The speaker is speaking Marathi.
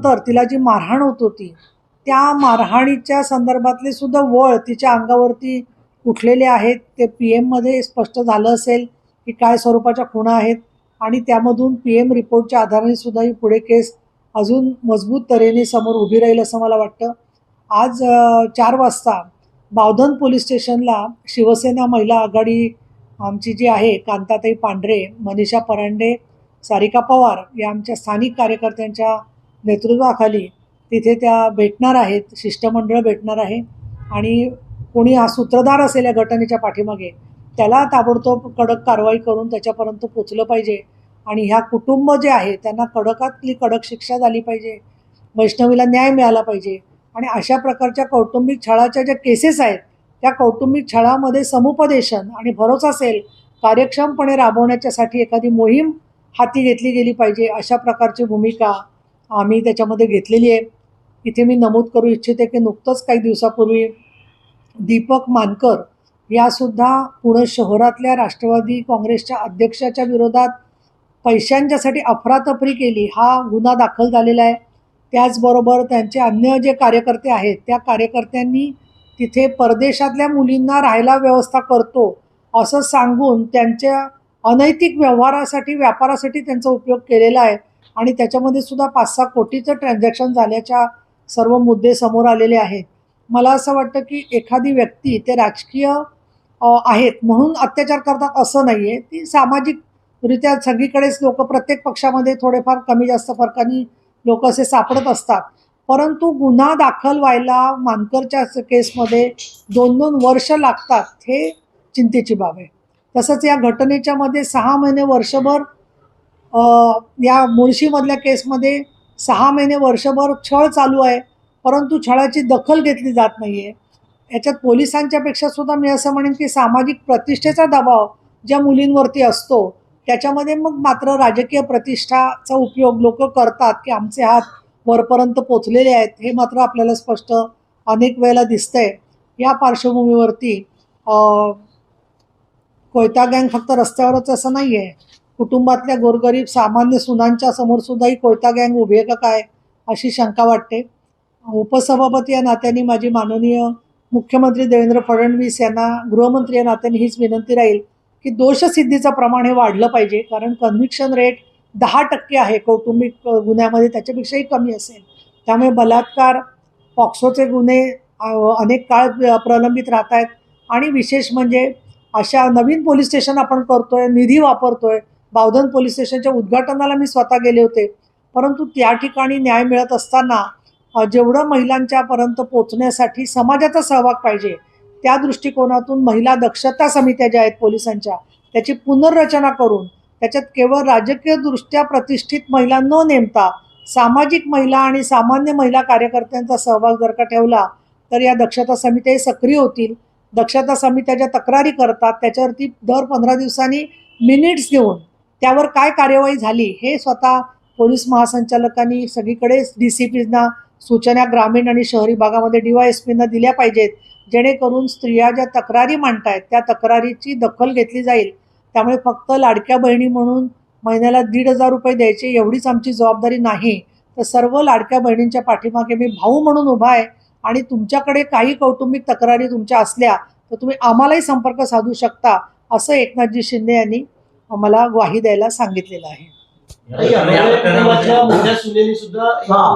नंतर तिला जी मारहाण होत होती त्या मारहाणीच्या संदर्भातले सुद्धा वळ तिच्या अंगावरती उठलेले आहेत. ते पी एममध्ये स्पष्ट झालं असेल की काय स्वरूपाच्या खुणा आहेत आणि त्यामधून पी एम रिपोर्टच्या आधाराने सुद्धा ही पुढे केस अजून मजबूत तऱ्हेने समोर उभी राहील असं मला वाटतं. आज चार वाजता बावधन पोलीस स्टेशनला शिवसेना महिला आघाडी आमची जी आहे कांताताई पांढरे मनीषा परांडे सारिका पवार या आमच्या स्थानिक कार्यकर्त्यांच्या नेतृत्वाखाली तिथे त्या भेटणार आहेत शिष्टमंडळ भेटणार आहे आणि कोणी हा सूत्रधार असेल या घटनेच्या पाठीमागे त्याला ताबडतोब कडक कारवाई करून त्याच्यापर्यंत पोचलं पाहिजे आणि ह्या कुटुंब जे आहे त्यांना कडकातली कडक शिक्षा झाली पाहिजे वैष्णवीला न्याय मिळाला पाहिजे आणि अशा प्रकारच्या कौटुंबिक छळाच्या ज्या केसेस आहेत त्या कौटुंबिक छळामध्ये समुपदेशन आणि भरोसा सेल कार्यक्षमपणे राबवण्याच्यासाठी एखादी मोहीम हाती घेतली गेली पाहिजे अशा प्रकारची भूमिका आम्ही त्याच्यामध्ये घेतलेली आहे. इथे मी नमूद करू इच्छिते की नुकतंच काही दिवसापूर्वी दीपक मानकर यासुद्धा पुणे शहरातल्या राष्ट्रवादी काँग्रेसच्या अध्यक्षाच्या विरोधात पैशांच्यासाठी अफरातफरी केली. हा गुन्हा दाखल झालेला आहे. त्याचबरोबर त्यांचे अन्य जे कार्यकर्ते आहेत त्या कार्यकर्त्यांनी तिथे परदेशातल्या मुलींना राहायला व्यवस्था करतो असं सांगून त्यांच्या अनैतिक व्यवहारासाठी व्यापारासाठी त्यांचा उपयोग केलेला आहे. आणि त्याच्यामध्ये सुद्धा पाच सहा कोटीचं ट्रान्झॅक्शन झाल्याच्या सर्व मुद्दे समोर आलेले आहेत. मला असं वाटतं की एखादी व्यक्ती ते राजकीय आहेत म्हणून अत्याचार करतात असं नाही आहे ती सामाजिकरित्या सगळीकडेच लोक प्रत्येक पक्षामध्ये थोडेफार कमी जास्त फरकाने लोक असे सापडत असतात. परंतु गुन्हा दाखल व्हायला मानकरच्या केसमध्ये दोन दोन वर्ष लागतात हे चिंतेची बाब आहे. तसंच या घटनेच्या मध्ये सहा महिने वर्षभर या मुळशीमधल्या केसमध्ये सहा महिने वर्षभर छळ चालू आहे परंतु छळाची दखल घेतली जात नाही आहे याच्यात पोलिसांच्यापेक्षा सुद्धा मी असं म्हणेन की सामाजिक प्रतिष्ठेचा दबाव ज्या मुलींवरती असतो त्याच्यामध्ये मग मात्र राजकीय प्रतिष्ठाचा उपयोग लोक करतात की आमचे हात वरपर्यंत पोचलेले आहेत हे मात्र आपल्याला स्पष्ट अनेक वेळेला दिसतंय. या पार्श्वभूमीवरती कोयता गँग फक्त रस्त्यावरच असं नाही आहे कुटुंबातल्या गोरगरीब सामान्य सुनांच्या समोर सुद्धा ही कोयता गँग उभी आहे का काय अशी शंका वाटते. उपसभापती या नात्याने माझी माननीय मुख्यमंत्री देवेंद्र फडणवीस यांना गृहमंत्री या नात्याने हीच विनंती राहील की दोषसिद्धीचं प्रमाण हे वाढलं पाहिजे कारण कन्व्हिक्शन रेट दहा टक्के आहे कौटुंबिक गुन्ह्यामध्ये त्याच्यापेक्षाही कमी असेल. त्यामुळे बलात्कार पॉक्सोचे गुन्हे अनेक काळ प्रलंबित राहत आहेत आणि विशेष म्हणजे अशा नवीन पोलीस स्टेशन आपण करतोय निधी वापरतोय बावधन पोलीस स्टेशनच्या उद्घाटनाला मी स्वतः गेले होते. परंतु त्या ठिकाणी न्याय मिळत असताना जेवढं महिलांच्यापर्यंत पोचण्यासाठी समाजाचा सहभाग पाहिजे त्या दृष्टिकोनातून महिला दक्षता समित्या ज्या आहेत पोलिसांच्या त्याची पुनर्रचना करून त्याच्यात केवळ राजकीयदृष्ट्या प्रतिष्ठित महिला न नेमता सामाजिक महिला आणि सामान्य महिला कार्यकर्त्यांचा सहभाग जर का ठेवला तर या दक्षता समित्याही सक्रिय होतील. दक्षता समित्या ज्या तक्रारी करतात त्याच्यावरती दर पंधरा दिवसांनी मिनिट्स घेऊन त्यावर काय कार्यवाही झाली हे स्वतः पोलीस महासंचालकांनी सगळीकडेच डी सी पीजना सूचना ग्रामीण आणि शहरी भागामध्ये डी वाय एस पीना दिल्या पाहिजेत जेणेकरून स्त्रिया ज्या तक्रारी मांडतायत त्या तक्रारीची दखल घेतली जाईल. त्यामुळे फक्त लाडक्या बहिणी म्हणून महिन्याला दीड हजार रुपये द्यायचे एवढीच आमची जबाबदारी नाही. तर सर्व लाडक्या बहिणींच्या पाठीमागे मी भाऊ म्हणून उभा आहे आणि तुमच्याकडे काही कौटुंबिक तक्रारी तुमच्या असल्या तर तुम्ही आम्हालाही संपर्क साधू शकता असं एकनाथजी शिंदे यांनी मला ग्वाही द्यायला सांगितलेलं आहे.